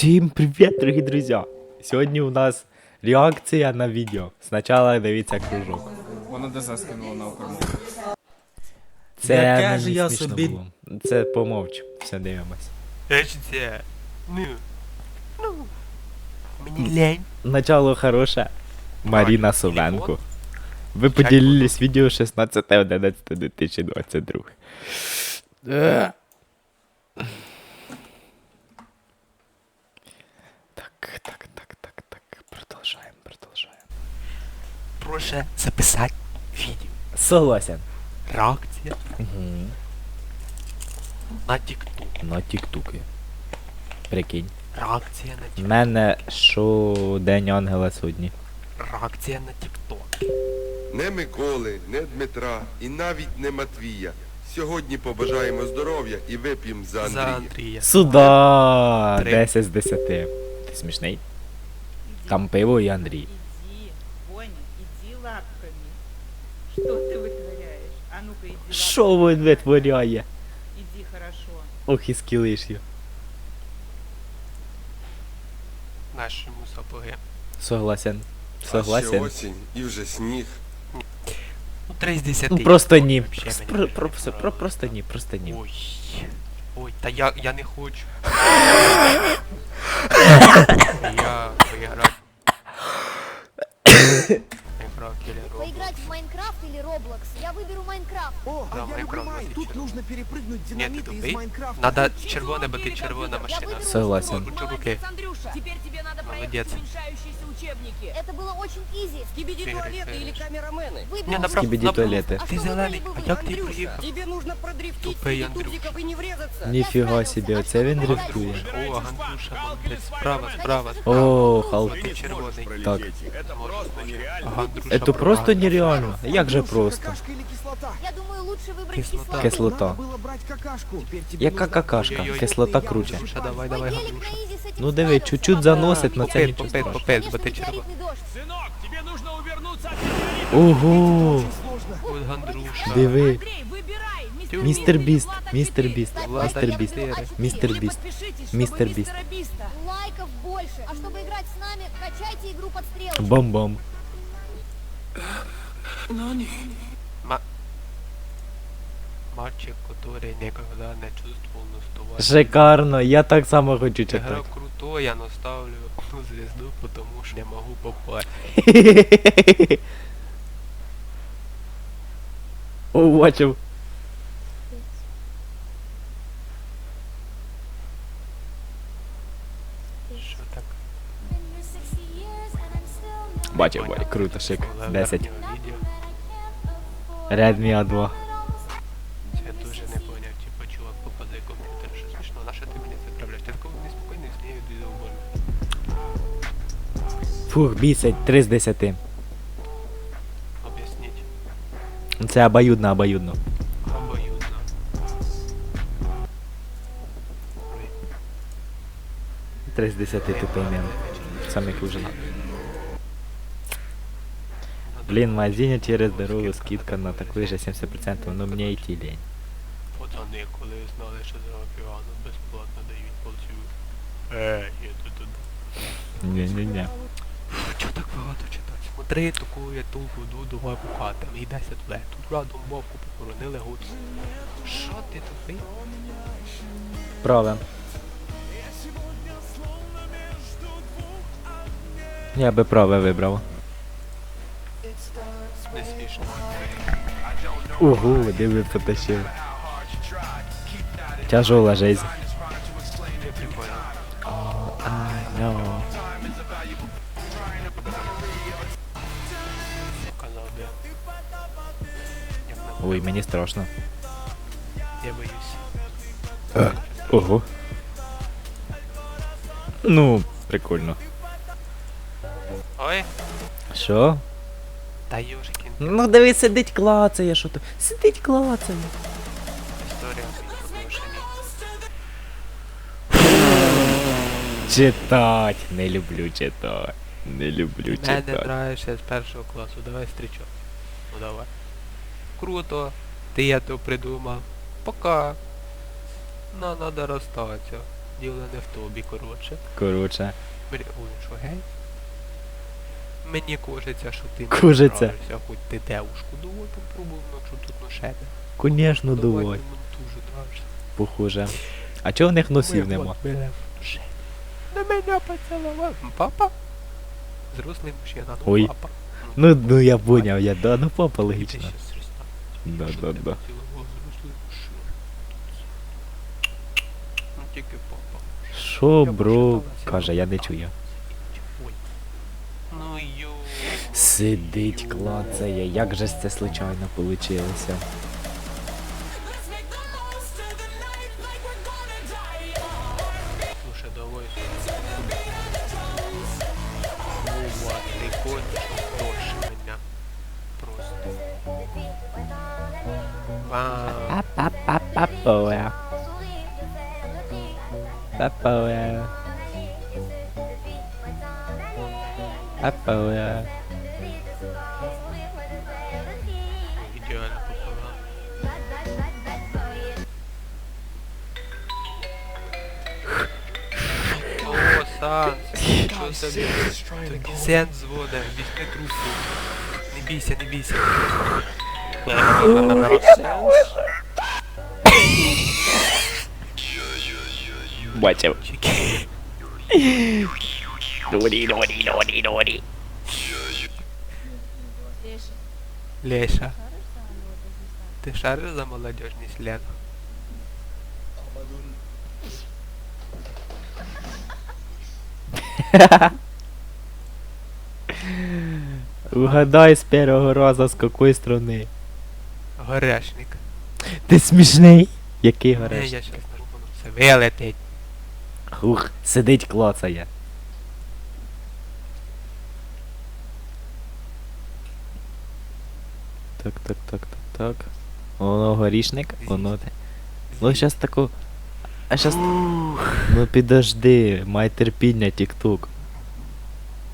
Всім привіт, дорогі друзі! Сьогодні у нас реакція на відео. Спочатку дивіться кружок. Воно ДЗ скинуло на окрему. Це Яке не ж я смішно собі- було. Це помовч. Все дивимось. Ечце. Ну. Ну. Мені лень. Начало хороше. Маріна Совенко. Ви поділились відео 16.11.2022. Е. Так, так, так, так, так. Продовжаємо, продовжаємо. Прошу записати відео. Согласен. Реакція Угу. на тікток. На тіктуки. Прикинь. Реакція на В тікток. мене що День Ангела сьогодні. Реакція на тікток. Не Миколи, не Дмитра і навіть не Матвія. Сьогодні побажаємо здоров'я і вип'ємо за За Андрія. Три. 10 з 10. Ти смішний? Там пиво і Андрій. Лапками. Что ты вытворяешь? А ну-ка иди лапками. Що він витворяє? Иди хорошо. Ох і скілиш його. Нашому сапоги. Согласен. А ще Согласен. осінь і вже сніг. Ну, 3 з 10. Ну просто ні. Вообще Просто, мені про, не про, про, просто ні, просто ні. Ой. Ой, та я, я не хочу. я поіграв. Поіграв Кілер Роблокс. Поиграть в Майнкрафт или Роблокс? Я выберу Майнкрафт. О, Да, а я Майнкрафт люблю Майн. отлично. Тут нужно перепрыгнуть Ні, ти динамиты из тупий. Майнкрафта. Надо червоне, бо ти червона машина. виберу Согласен. Кручу руки. Андрюша. Теперь тебе надо Молодец. проехать уменьшающиеся учебники. Это было очень изи. Скибиди Ты туалеты играешь. или камерамены. Выберу Не, Роблокс. направо. Скибіді туалети. А Ти что зелений, выбрали бы а вы, як ти Андрюша? приїхав? Тебе нужно продрифтить Тупий среди Андрюш. тупиков и не врезаться. Ніфіга собі, оце він дрифтує. О, Антуша, молодець. Справа, справа, О, справа. Халк. Ти червоний. Так. Антуша, Це просто нереально. Як же просто? Какашка или кислота? Я думаю, лучше выбрать Кислота. кислоту. Кислота. Надо было брать какашку. Теперь тебе Яка нужно какашка? Ой-ой-ой. Кислота круче. Антуша, давай, Мой давай, гелик Антуша. на изи с этим Ну диви, справился. чуть-чуть заносить, но це Попит, нічого попит, страшного. попит, бо Конечно, ти червоний. метеоритный дождь. Ого! Очень сложно. Ой, Гандрюша. Диви. Андрей, выбирай. Містер Біст, Влада містер Питер. Біст, Влада містер Біст, Чотири. містер Или Біст. подпишитесь, Мистер чтобы Бист. мистера Биста. Лайков больше. А чтобы играть с нами, качайте игру под стрелочку. Бом-бом. Мальчик, который никогда не чувствовал наставания. Шикарно, я так само хочу Игра читати. крутой, я наставлю одну звезду, потому что не могу попасть. О, круто, шик. 10. Redmi A2. Я дуже не поняв, типа чувак попадає комп'ютер, що смішно. На що ти мені це правляєш? Ти такого неспокійний з нею відео боже. Фух, бісить, 3 з 10. Об'ясніть. Це обоюдно, обоюдно. Обоюдно. Ой, 3 з 10 тупий мем. Самий хуже. Блин, в магазине через дорогу скидка на такой же 70%, но мне идти лень. Пацани, коли знали, що за океану безплатно дають полцю. Е, я тут. Не-не-не. Чого так багато читати? Смотри, таку я тулку дуду мавку і 10 лет. Тут радом мовку похоронили гуц. Що ти тупий? Праве. Я би праве вибрав. Ого, диви потащив. Тяжела жизнь. I know. Ой, мені страшно. Я боюсь. Ого. Ну, прикольно. Ой, Що? та южикін. Ну диви, сидить клацає, що то. Сидить клацає. Історія. Читать. Не люблю читать. Не люблю Мене читать. нравишся з першого класу, давай стрічок. Ну давай. Круто. Ти я то придумав. Пока. Ну, надо розстатися. діло не в тобі, коротше. Короче. Мені, ой, що гей? Мені кажеться, що ти Кажеться. не нравишся, хоч ти девушку давай попробуй, ну що тут ну ще Конечно, Давай, давай. мені дуже нравишся. Похоже. А чого в них носів Ми нема? от. На мене поцілував. Папа? Зрослий мужчина, ну Ой. папа. Ну, ну я поняв, я да, ну папа логічно. ще зростати. Да, Що да, ти да. поцілував зрослий мужчина? Ну тільки папа. Що, Я бро? Каже, я не чую. Ой. Ну йо. Сидить, клацає, як же це случайно получилося? Слушай, давай. Вова, ты кончил дольше меня. Просто. Вау. Папа-папа-поя. Папа-поя. Сен. Не бійся, не бійся. Бачив. Дорі, дорі, дорі, дорі. Леша, ти шариш за молодежний сленг? Угадай з першого разу з якої сторони. Горешник. Ти смішний? Який Не, я щас нажму. Це вилетить. Хух, сидить, клацає. Так, так, так, так, так. Воно горішник, воно те. Ну щас таку. А щас. Ну підожди, май терпіння, тік-тук.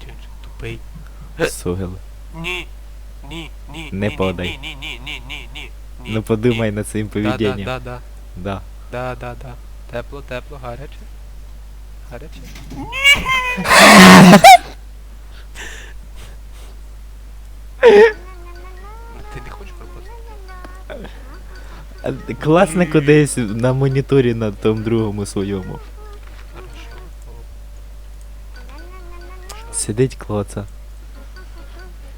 Ти ж тупий. Сугел. Ні. Ні, ні, Не ні, подай. Ні, ні, ні, ні, ні, ні, ні. Ну подумай над своїм Да, да, поведінням. да, да, Да. да, да, да. Тепло, тепло, гаряче. Гаряче. А, Класне кудись на моніторі на тому другому своєму. Сидить клоца.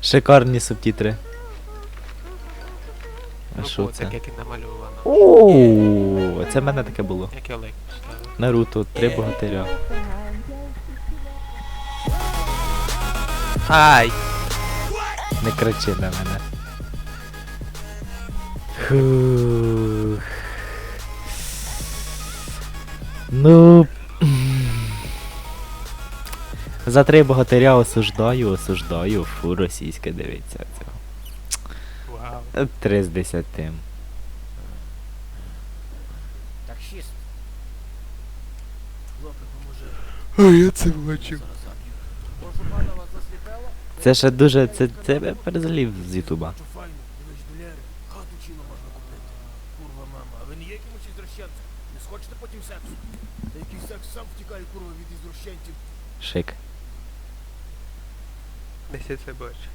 Шикарні субтитри. А що це? Так як і намальовано. Ооо, це в мене таке було. Як я лайк поставив. Наруто, три богатиря. Ай! Не кричи на мене. Фух. Ну. За три богатиря осуждаю, осуждаю. Фу, російське дивиться цього. Вау. Три з десяти. Таксист. Хлопець, А поможи. я це бачив. Прошу пана, вас засліпело? Це ще дуже. Це, це перезалів з Ютуба. Курва, мама, а ви не є якимось ізрощенцем? Не схочете потім сексу? Та сам втікає, курва, від ізрощенців. Шик. Десь я це бачу.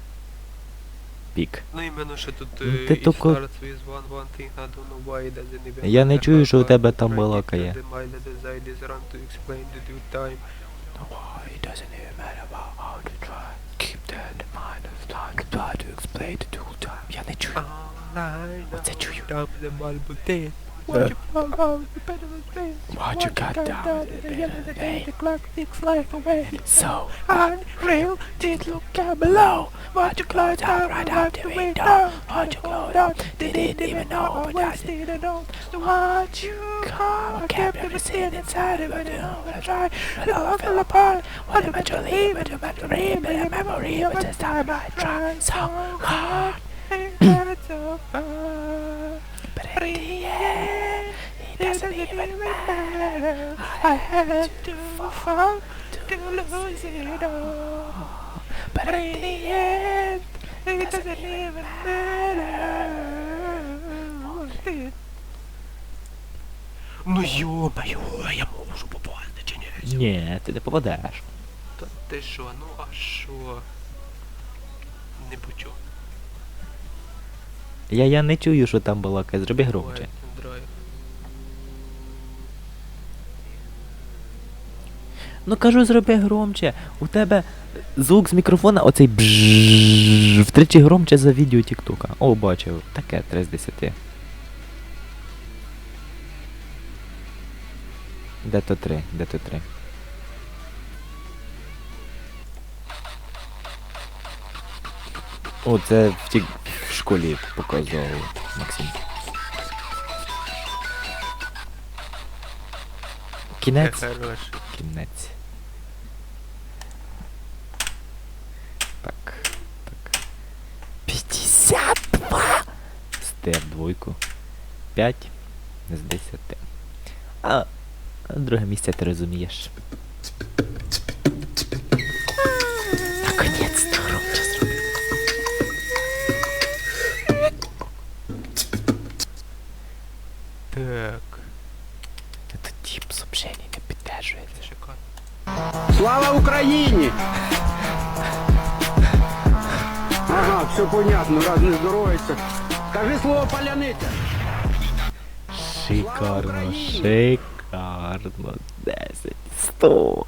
Пік. Ну іменно, що тут Ну, е, ти starts with one, one thing, I don't know why it doesn't even Я не чую, що у тебе там балакає. Я не чую. Оце чую. Там the Bible says. What you fall out, the better than this. What you got down, the the day, the clock ticks like away. So, Unreal, did look down below. What you close out right out the window. What you close out, didn't even know, but I didn't know. What you call, I kept everything inside of it, you know, I tried, it all fell apart. What eventually, but eventually, but a memory, but this time I tried so hard. And so far. I had to fall to lose it all. But in the end, it doesn't even matter. Ну йо-моє, я можу попасти чи ні? Ні, ти не попадеш. Та ти що, ну а що? Не почув. Я, я не чую, що там балакає, зроби громче. Ну кажу, зроби громче. У тебе звук з мікрофона оцей бжжж втричі громче за відео Тіктока. О, бачив. Таке 3 з 10. Де то 3? Де то 3? О, це в, тік... в школі показував Максим. Кінець. Кінець. Так, так. 52! Стер двойку. 5 з 10. А, а друге місце ти розумієш. Так, Этот тип сообщений не підтверджується. це шикарно. Слава Україні! Ага, все понятно, раз не здоровається. Кажи слово паляниця. Шикарно, шикарно. 10, 100,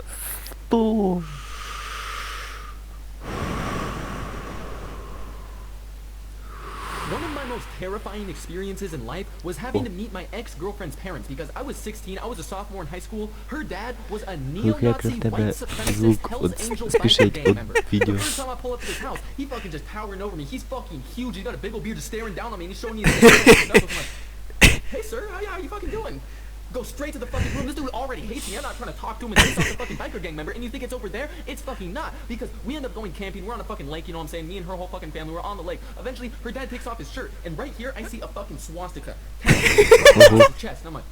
100. most terrifying experiences in life was having to meet my ex-girlfriend's parents because I was 16, I was a sophomore in high school. Her dad was a neo-Nazi white supremacist Hell's Angels member. The first time I pull up to his house, he fucking just powering over me. He's fucking huge. He's got a big old beard just staring down on me and he's showing me his Hey sir, how, how you fucking doing? Go straight to the fucking room. This dude already hates me. I'm not trying to talk to him and off the fucking biker gang member. And you think it's over there? It's fucking not. Because we end up going camping. We're on a fucking lake, you know what I'm saying? Me and her whole fucking family, we're on the lake. Eventually, her dad takes off his shirt. And right here, I see a fucking swastika. his chest. And I'm like,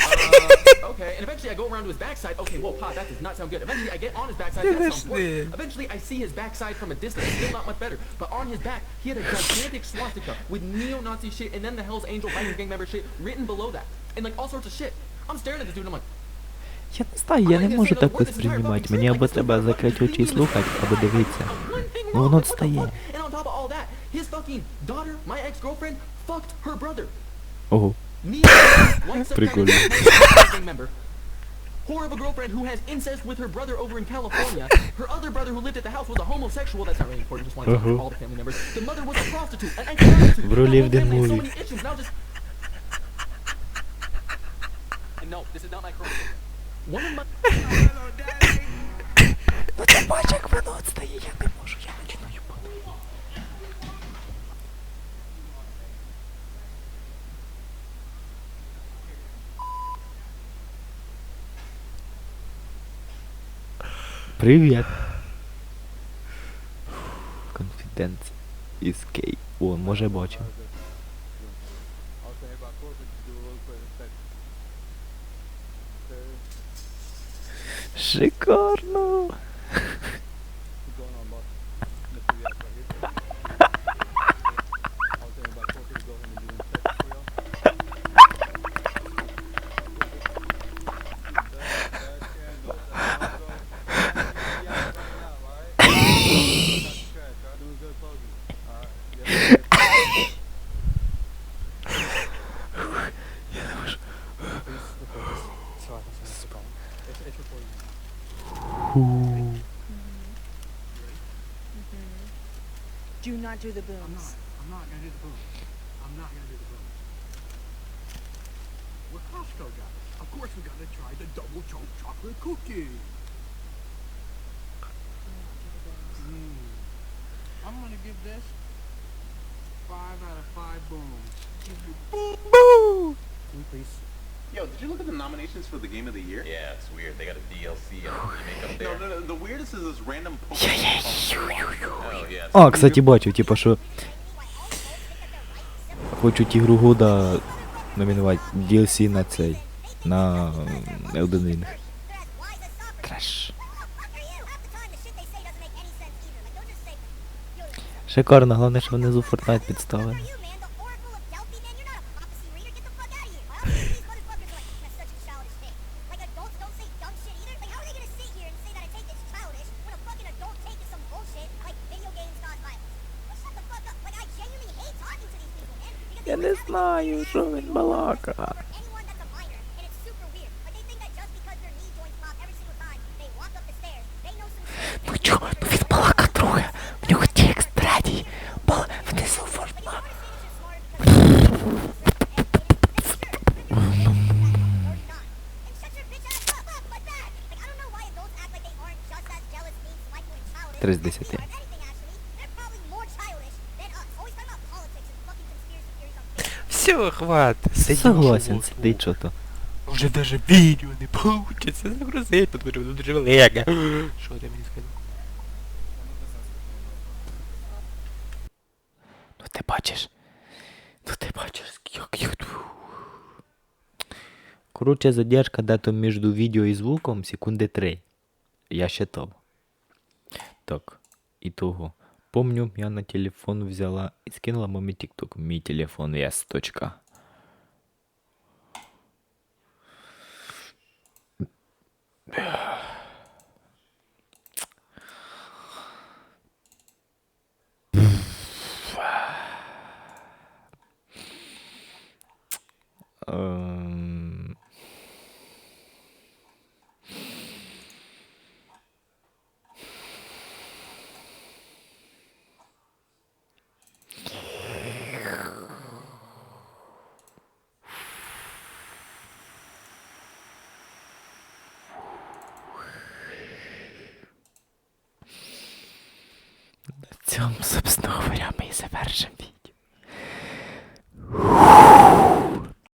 uh, okay. And eventually I go around to his backside. Okay, whoa, Pa, that does not sound good. Eventually I get on his backside. That sounds worse. Eventually I see his backside from a distance. Still not much better. But on his back, he had a gigantic swastika with neo-Nazi shit and then the Hell's Angel biker gang member shit written below that. And like all sorts of shit. I'm staring at this dude and I'm like, Я не знаю, я не можу так сприймати. Мені або треба закрити очі і слухати, або дивитися. one thing Ну wrong. воно Like, what the стає. fuck? And on top of all that, his fucking daughter, my ex-girlfriend, fucked her brother. Ого. Me, one Прикольно. gang member. Whore of a girlfriend who has incest with her brother over in California. Her other brother who lived at the house was a homosexual. That's not really important. Just wanted to talk Uh-huh. to all the family members. The mother was a prostitute, an ex-prostitute. Bro The whole lived in family had so movie. No, this is not my. One of my. Ну ти бачиш, як воно відстає, я не можу, я почну їбати. Привіт. Конфіденц із кей. О, може бачив. Шикарно. Not do the booms. I'm not gonna do the boom. I'm not gonna do the boom. What Costco got? Of course we gotta try the double choke chocolate cookie. Mm. I'm gonna give this five out of five booms. Boom, boom. Please. Yo, did you look at the nominations for the game of the year? Yeah, it's weird. They got a DLC and remake up No, there. no, no. The weirdest is this random Pokemon. Oh yeah. А, кстати, бачив, типа, що хочуть ігру года номінувати DLC на цей. На Elden Ring. Треш. Шикарно, головне, що внизу Fortnite підставили. Know some shit. Ну чо, ну він балака друге. В нього текст третій. Бал внизу форма. And shut your Все, хватит. Сидіть. Согласен, сидить що то. Уже даже відео не получиться загрузити, тут буде дуже велике. Що ти мені сказав? Ну ти бачиш. Ну ти бачиш, як тут. Короче, задержка дето між відео і звуком секунди 3. Я считав. Так, итого. Помню, я на телефон взяла и скинула маме тикток. Мій телефон yes. Точка. Ем, цьому, собственно говоря, ми і завершимо відео.